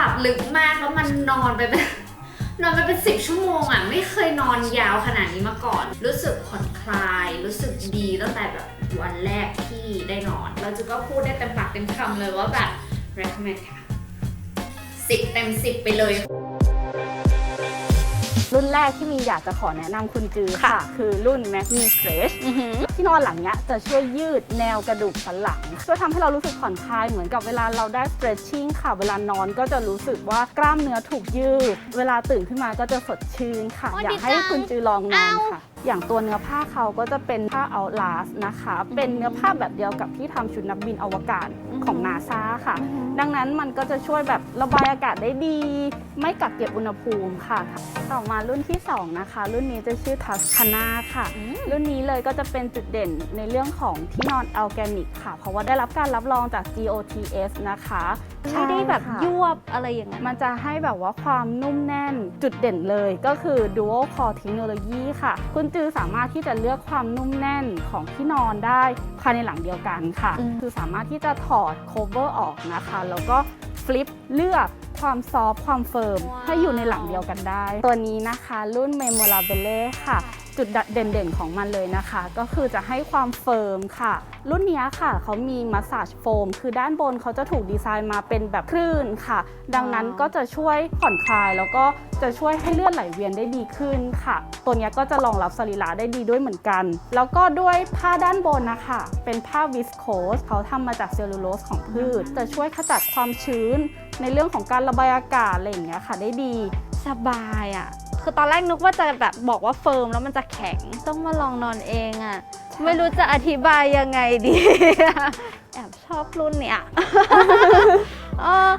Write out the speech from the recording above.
หลับลึกมากแล้วมันนอนไปเป็นนอนไปเป็นสิบชั่วโมงอะไม่เคยนอนยาวขนาดนี้มาก่อน รู้สึกผ่อนคลาย รู้สึกดีตั้งแต่แบบวันแรกที่ได้นอน เราจะก็พูดได้เต็มปากเต็มคำเลยว่าแบบ recommend ค่ะสิบเต็มสิบไปเลย รุ่นแรกที่มีอยากจะขอแนะนำคุณจือค่ะ คือรุ่น Mac Me Stretch ที่นอนหลังเนี้ยจะช่วยยืดแนวกระดูกสันหลังช่วยทำให้เรารู้สึกผ่อนคลายเหมือนกับเวลาเราได้ stretching ค่ะเวลานอนก็จะรู้สึกว่ากล้ามเนื้อถูกยืด เวลาตื่นขึ้นมาก็จะสดชื่นค่ะโอ้ยอยาดีกให้จังคุณจือลองนอนค่ะอย่างตัวเนื้อผ้าเขาก็จะเป็นผ้า Outlast นะคะ เป็นเนื้อผ้าแบบเดียวกับที่ทำชุดนักบินอวกาศของนาซาค่ะ ดังนั้นมันก็จะช่วยแบบระบายอากาศได้ดี ไม่กักเก็บอุณหภูมิค่ะ ต่อมารุ่นที่ 2 นะคะ รุ่นนี้จะชื่อทัสคานาค่ะ รุ่นนี้เลยก็จะเป็นจุดเด่นในเรื่องของที่นอนแอลแกนิกค่ะ เพราะว่าได้รับการรับรองจาก GOTS นะคะไม่ได้แบบใช่ค่ะยวบอะไรอย่างนั้นมันจะให้แบบว่าความนุ่มแน่นจุดเด่นเลยก็คือ Dual Core Technology ค่ะ คุณจือสามารถที่จะเลือกความนุ่มแน่นของที่นอนได้ภายในหลังเดียวกันค่ะอืมคือสามารถที่จะถอด cover ออกนะคะ แล้วก็ฟลิปเลือก ความซอฟต์ความเฟิร์มให้อยู่ในหลังเดียวกันได้ ตัวนี้นะคะรุ่น Memorabile ค่ะ จุดเด่นๆ ของมันเลยนะคะ ก็คือจะให้ความเฟิร์มค่ะ รุ่นนี้ค่ะเขามีมัสซาจโฟม คือด้านบนเขาจะถูกดีไซน์มาเป็นแบบคลื่นค่ะ ดังนั้นก็จะช่วยผ่อนคลาย แล้วก็จะช่วยให้เลือดไหลเวียนได้ดีขึ้นค่ะ ตัวนี้ก็จะรองรับสรีระได้ดีด้วยเหมือนกัน แล้วก็ด้วยผ้าด้านบนนะคะ เป็นผ้าวิสโคสเขาทำมาจากเซลลูโลสของพืช จะช่วยขจัดความชื้น ในเรื่องของการระบายอากาศอะไรอย่างเงี้ยค่ะได้ดีสบายอะ คือตอนแรกนึกว่าจะแบบบอกว่าเฟิร์มแล้วมันจะแข็งต้องมาลองนอนเองอะ ไม่รู้จะอธิบายยังไงดี แอบชอบรุ่นเนี้ยเออ